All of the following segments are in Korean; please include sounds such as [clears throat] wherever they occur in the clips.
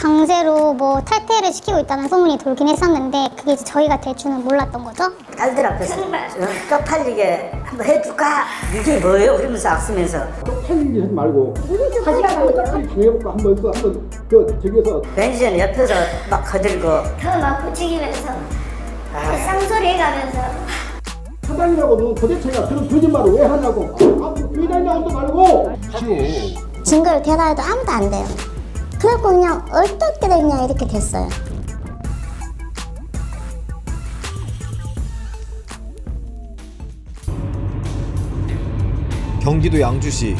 강제로 뭐 탈퇴를 시키고 있다는 소문이 돌긴 했었는데 그게 이제 저희가 될 줄은 몰랐던 거죠. 딸들 앞에서 쪽팔리게 한번 해줄까? 이게 뭐예요? 그러면서 악쓰면서 쪽팔리지 하지 말고 하시라고 당해볼까 한번 그 한번 그 저기서 벤시는 옆에서 막 거들고 더막 부추기면서 쌍소리 해가면서 사장이라고는 도대체가 그런 거짓말을 왜 하냐고 아무 피해자냐고 말고 증거를 대달해도 아무도 안 돼요. 그래갖고 그냥 얼떨결에 그냥 이렇게 됐어요. 경기도 양주시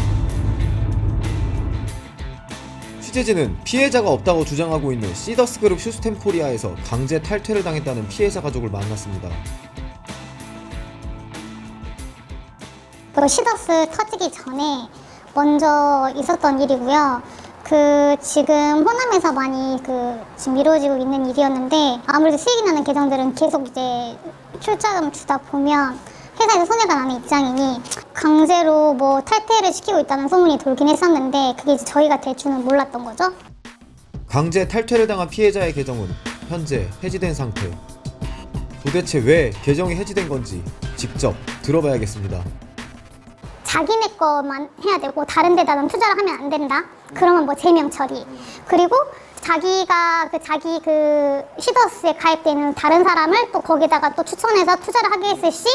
취재진은 피해자가 없다고 주장하고 있는 시더스 그룹 슈스템 코리아에서 강제 탈퇴를 당했다는 피해자 가족을 만났습니다. 그 시더스 터지기 전에 먼저 있었던 일이고요. 그 지금 호남에서 많이 그 지금 이루어지고 있는 일이었는데 아무래도 수익이 나는 계정들은 계속 이제 출자금 주다 보면 회사에서 손해가 나는 입장이니 강제로 뭐 탈퇴를 시키고 있다는 소문이 돌긴 했었는데 그게 이제 저희가 될 줄은 몰랐던 거죠. 강제 탈퇴를 당한 피해자의 계정은 현재 해지된 상태. 도대체 왜 계정이 해지된 건지 직접 들어봐야겠습니다. 자기네 것만 해야 되고 다른 데다는 투자를 하면 안 된다. 그러면 뭐 제명 처리. 그리고 자기가 그 자기 그 시더스에 가입되는 다른 사람을 또 거기다가 또 추천해서 투자를 하게 했을 시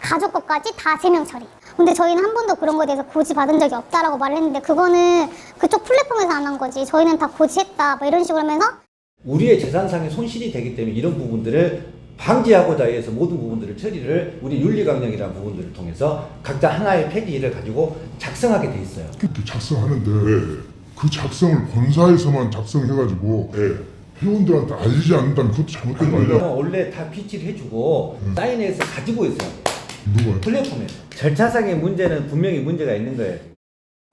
가족 것까지 다 제명 처리. 근데 저희는 한 번도 그런 거에 대해서 고지 받은 적이 없다라고 말을 했는데 그거는 그쪽 플랫폼에서 안 한 거지. 저희는 다 고지했다. 뭐 이런 식으로 하면서 우리의 재산상의 손실이 되기 때문에 이런 부분들을 방지하고자 해서 모든 부분들을 처리를 우리 윤리강령이라는 부분들을 통해서 각자 하나의 폐기를 가지고 작성하게 돼 있어요. 그때 작성하는데 그 작성을 본사에서만 작성해가지고 회원들한테 알리지 않는다면 그것도 잘못된 거 아니야? 원래 다 비치를 해주고 사인해서 가지고 있어야 돼. 누가? 플랫폼에서. 절차상의 문제는 분명히 문제가 있는 거예요.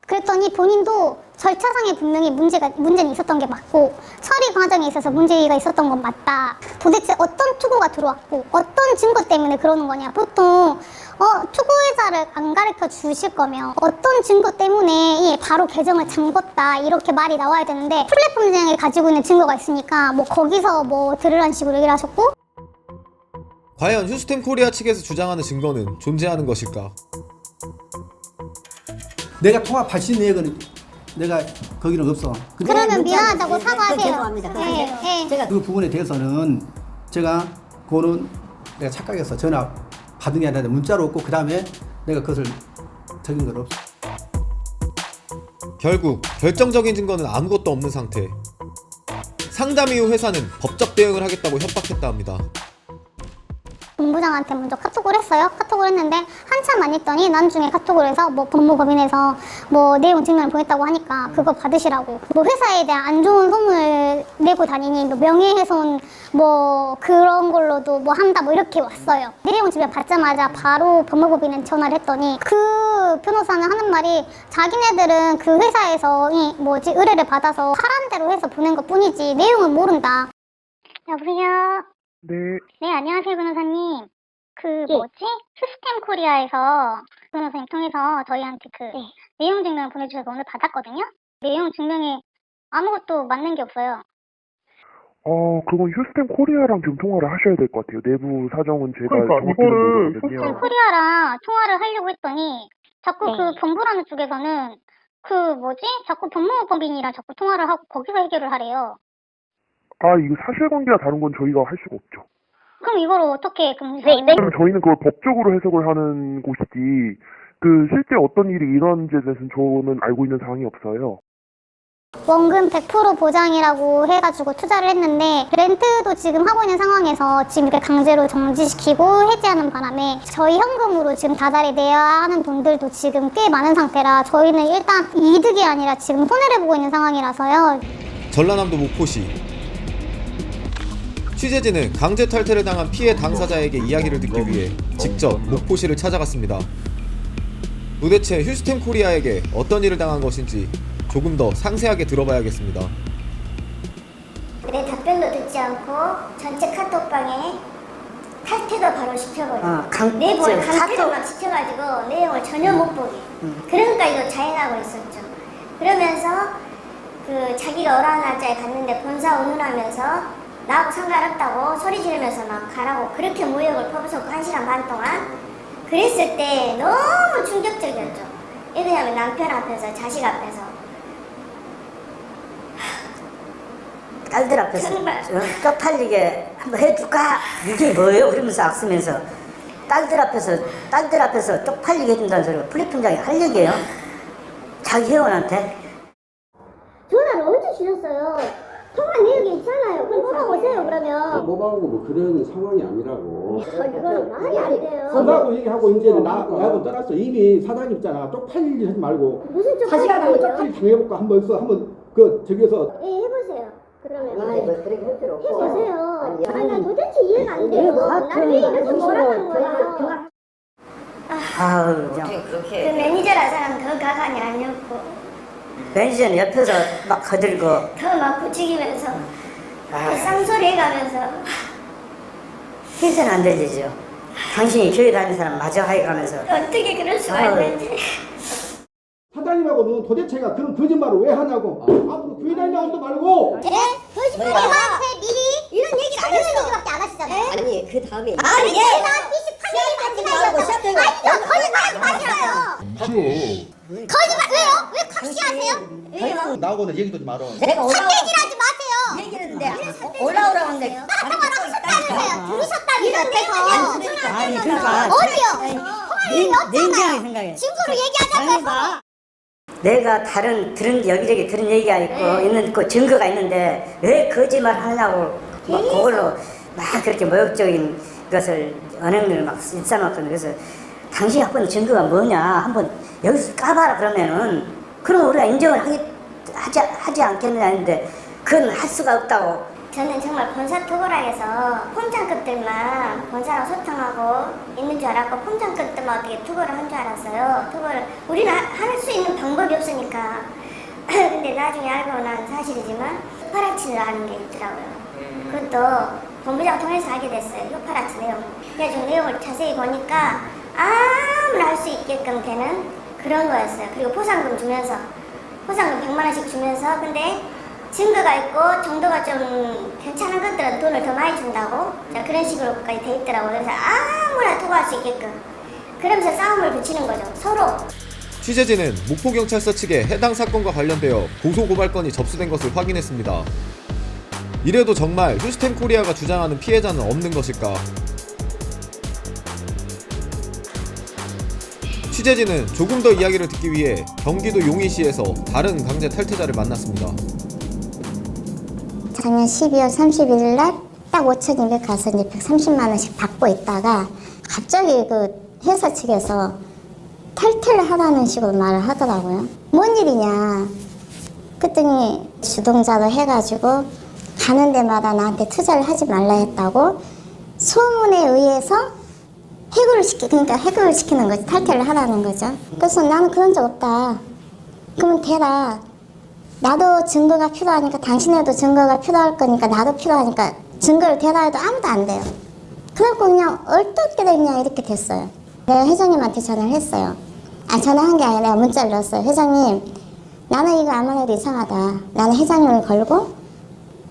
그랬더니 본인도 절차상에 분명히 문제가 문제는 있었던 게 맞고 처리 과정에 있어서 문제가 있었던 건 맞다. 도대체 어떤 투고가 들어왔고 어떤 증거 때문에 그러는 거냐? 보통 어, 투고회사를 안 가르쳐 주실 거면 어떤 증거 때문에 이 바로 계정을 잠궜다 이렇게 말이 나와야 되는데 플랫폼 등에 가지고 있는 증거가 있으니까 뭐 거기서 뭐 들으라는 식으로 얘기를 하셨고 과연 휴스템 코리아 측에서 주장하는 증거는 존재하는 것일까? 내가 통화 발신 내역은 내가 거기는 없어. 근데 그러면 미안하다고 네, 사과하세요. 죄송합니다. 네, 네. 제가 그 부분에 대해서는 제가 그거는 내가 착각해서 전화 받은 게 아니라 문자로 없고 그 다음에 내가 그것을 적은 건 없어. 결국 결정적인 증거는 아무것도 없는 상태. 상담 이후 회사는 법적 대응을 하겠다고 협박했다 합니다. 본부장한테 먼저 카톡을 했어요. 카톡을 했는데 한참 안 있더니 나중에 카톡을 해서 뭐 법무법인에서 뭐 내용 증명을 보냈다고 하니까 그거 받으시라고 뭐 회사에 대한 안 좋은 소문을 내고 다니니 뭐 명예훼손 뭐 그런 걸로도 뭐 한다 뭐 이렇게 왔어요. 내용 증명 받자마자 바로 법무법인에 전화를 했더니 그 변호사는 하는 말이 자기네들은 그 회사에서 이 뭐지 의뢰를 받아서 하란 대로 해서 보낸 것 뿐이지 내용은 모른다. 여보세요. 네, 네, 안녕하세요, 변호사님. 그, 뭐지? 시스템 코리아에서 변호사님 통해서 저희한테 그, 내용 증명을 보내주셔서 오늘 받았거든요? 내용 증명에 아무것도 맞는 게 없어요. 어, 그건 휴스템 코리아랑 좀 통화를 하셔야 될 것 같아요. 내부 사정은 제가 그러니까 이거를 모르거든요. 코리아랑 통화를 하려고 했더니 자꾸 그 본부라는 쪽에서는 그, 뭐지? 자꾸 법무법인이랑 자꾸 통화를 하고 거기서 해결을 하래요. 아, 이거 사실관계가 다른 건 저희가 할 수가 없죠. 그럼 이걸 어떻게, 그럼 네, 네. 그럼 저희는 그걸 법적으로 해석을 하는 곳이지, 그 실제 어떤 일이 일어난지에 대해서는 저는 알고 있는 사항이 없어요. 원금 100% 보장이라고 해가지고 투자를 했는데 렌트도 지금 하고 있는 상황에서 지금 이렇게 강제로 정지시키고 해지하는 바람에 저희 현금으로 지금 다달이 내야 하는 돈들도 지금 꽤 많은 상태라 저희는 일단 이득이 아니라 지금 손해를 보고 있는 상황이라서요. 전라남도 목포시 취재진은 강제 탈퇴를 당한 피해 당사자에게 이야기를 듣기 위해 직접 목포시를 찾아갔습니다. 도대체 휴스템 코리아에게 어떤 일을 당한 것인지 조금 더 상세하게 들어봐야겠습니다. 내 답변도 듣지 않고 전체 카톡방에 탈퇴도 바로 시켜버리고 어, 강- 강퇴를 카톡- 막 시켜가지고 내용을 전혀 못 보게. 그러니까 이거 자행하고 있었죠. 그러면서 그 자기가 어라운 날짜에 갔는데 본사 오느라면서 나하고 상관없다고 소리 지르면서 막 가라고 그렇게 모욕을 퍼부었고 한 시간 반 동안 그랬을 때 너무 충격적이었죠. 왜냐면 남편 앞에서 자식 앞에서 딸들 앞에서 정말. 어, 쪽팔리게 한번 해줄까? 이게 뭐예요? 그러면서 악쓰면서 딸들 앞에서 딸들 앞에서 쪽팔리게 해준다는 소리가 플랫폼장에 할 얘기예요? 자기 회원한테 전화를 언제 주셨어요? 통화 내 그럼 물어보세요 그러면. 뭐하고 뭐 그런 상황이 아니라고. 이건 말이 안 돼요. 한다고 얘기하고 이제는 나 나하고 떠났어. 이미 사장님 있잖아. 쪽팔리지 하지 말고. 무슨 쪽 사시간 한번 쪽팔리 당해볼까 한번 써 한번 그 저기서 예, 해보세요. 그러면. 그렇게 할 필요 해보세요. 아니, 난 도대체 이해가 안 돼요. 난왜 이렇게 뭐라는 거야. 아우 그냥 그 매니저라 사람 더 가관이 아니었고 매니저는 옆에서 막 거들고 더 막 부추기면서 그 아, 쌍소리 해가면서 해서는 안 되죠. 당신이 교회 다니는 사람 마저 하여 가면서 어떻게 그럴 수가 아유. 있는지 사장님하고 너 도대체가 그런 거짓말을 왜 하냐고. 앞으로 교회 다니냐 온도 말고. 예? 거짓말이 저한테 미리 이런 얘기를 안 하는 얘기밖에 안 하시잖아요. 아니 그 다음에 아니, 제가 28년까지 다녔잖아요. 아니요, 거짓말하지 마세요. 그죠? 거짓말, 왜요? 왜 각시하세요? 왜요? 나오고는 얘기도 좀 말어. 내가 올라오 얘기하지 마세요. 올라오라고 하는데 나랑 통화를 하셨다면서요. 들으셨다면서요. 그래서. 아니 그러니까 어디요? 냉정하게. 생각해. 증거로 얘기하자면서. 내가 다른 들은 여기저기 들은 얘기가 있고 있는 그 증거가 있는데 왜 거짓말 하냐고 막 그걸로 막 그렇게 모욕적인 것을 언행을 막 일삼았거든 그래서 당신이 있는 증거가 뭐냐 한번 여기서 까봐라 그러면은 그럼 우리가 인정을 하기 하지 하지 않겠느냐 했는데 그건 할 수가 없다고 저는 정말 본사 투고락에서 폼장급들만 본사랑 소통하고 있는 줄 알았고 폼장급들만 어떻게 투고를 한 줄 알았어요. 투고를 우리는 할 수 있는 방법이 없으니까. [clears throat] 근데 나중에 알고 난 사실이지만 휴파라치라는 게 있더라고요. 그것도 본부장 통해서 알게 됐어요. 휴파라치 내용. 그래가지고 내용을 자세히 보니까 아무나 할 수 있게끔 되는 그런 거였어요. 그리고 포상금 주면서 포상금 100만 원씩 주면서 근데 증거가 있고 정도가 좀 괜찮은 것들은 돈을 더 많이 준다고 자, 그런 식으로까지 돼 있더라고요. 그래서 아무나 통과할 수 있게끔 그러면서 싸움을 붙이는 거죠. 서로 취재진은 목포경찰서 측에 해당 사건과 관련되어 고소고발건이 접수된 것을 확인했습니다. 이래도 정말 휴스템 코리아가 주장하는 피해자는 없는 것일까? 취재진은 조금 더 이야기를 듣기 위해 경기도 용인시에서 다른 강제 탈퇴자를 만났습니다. 작년 12월 31일 날 딱 5,200 가서 이제 130만 원씩 받고 있다가 갑자기 그 회사 측에서 탈퇴를 하라는 식으로 말을 하더라고요. 뭔 일이냐. 그랬더니 주동자로 해가지고 가는 데마다 나한테 투자를 하지 말라 했다고 소문에 의해서 해고를 시키 그러니까 해고를 시키는 거지 탈퇴를 하라는 거죠. 그래서 나는 그런 적 없다. 그러면 대라. 나도 증거가 필요하니까 당신에도 증거가 필요할 거니까 나도 필요하니까 증거를 대라 해도 아무도 안 돼요. 그래갖고 그냥 얼떨게 그냥 이렇게 됐어요. 내가 회장님한테 전화를 했어요. 아 전화한 게 아니라 문자를 넣었어요. 회장님 나는 이거 아무래도 이상하다. 나는 회장님을 걸고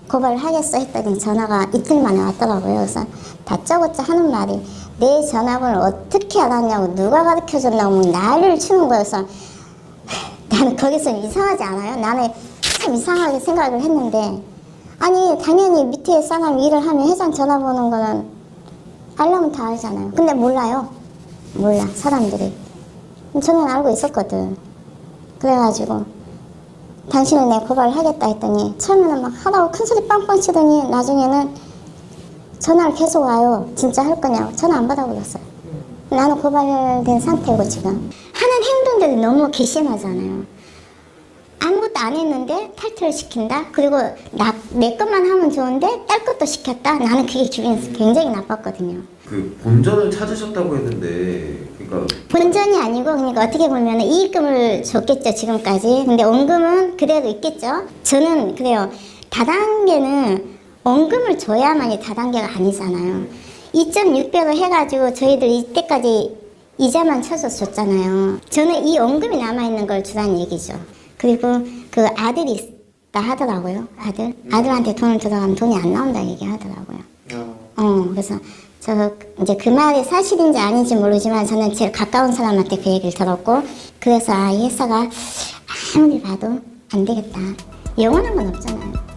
고발을 하겠어 했더니 전화가 이틀 만에 왔더라고요. 그래서 다짜고짜 하는 말이 내 전화번호를 어떻게 알았냐고 누가 가르쳐줬냐고 난리를 치는 거여서 나는 거기서 이상하지 않아요? 나는 참 이상하게 생각을 했는데 아니 당연히 밑에 사람이 일을 하면 회장 전화번호 거는 알려면 다 알잖아요. 근데 몰라요. 몰라 사람들이. 저는 알고 있었거든. 그래가지고 당신은 내 고발을 하겠다 했더니 처음에는 막 하라고 큰 소리 빵빵 치더니 나중에는 전화를 계속 와요. 진짜 할 거냐고 전화 안 받아버렸어요. 나는 고발된 상태고 지금 하는 행동들이 너무 괘씸하잖아요. 아무것도 안 했는데 탈퇴를 시킨다. 그리고 나, 내 것만 하면 좋은데 딸 것도 시켰다. 나는 그게 기분이 굉장히 나빴거든요. 그 본전을 찾으셨다고 했는데 그러니까 본전이 아니고 그러니까 어떻게 보면 이익금을 줬겠죠 지금까지. 근데 원금은 그대로 있겠죠. 저는 그래요. 다단계는 원금을 줘야만이 다단계가 아니잖아요. 2.6배로 해가지고 저희들 이때까지 이자만 쳐서 줬잖아요. 저는 이 원금이 남아있는 걸 주라는 얘기죠. 그리고 그 아들이 하더라고요. 아들 아들한테 돈을 들어가면 돈이 안 나온다 얘기하더라고요. 어 그래서 저 이제 그 말이 사실인지 아닌지 모르지만 저는 제일 가까운 사람한테 그 얘기를 들었고 그래서 아, 이 회사가 아무리 봐도 안 되겠다. 영원한 건 없잖아요.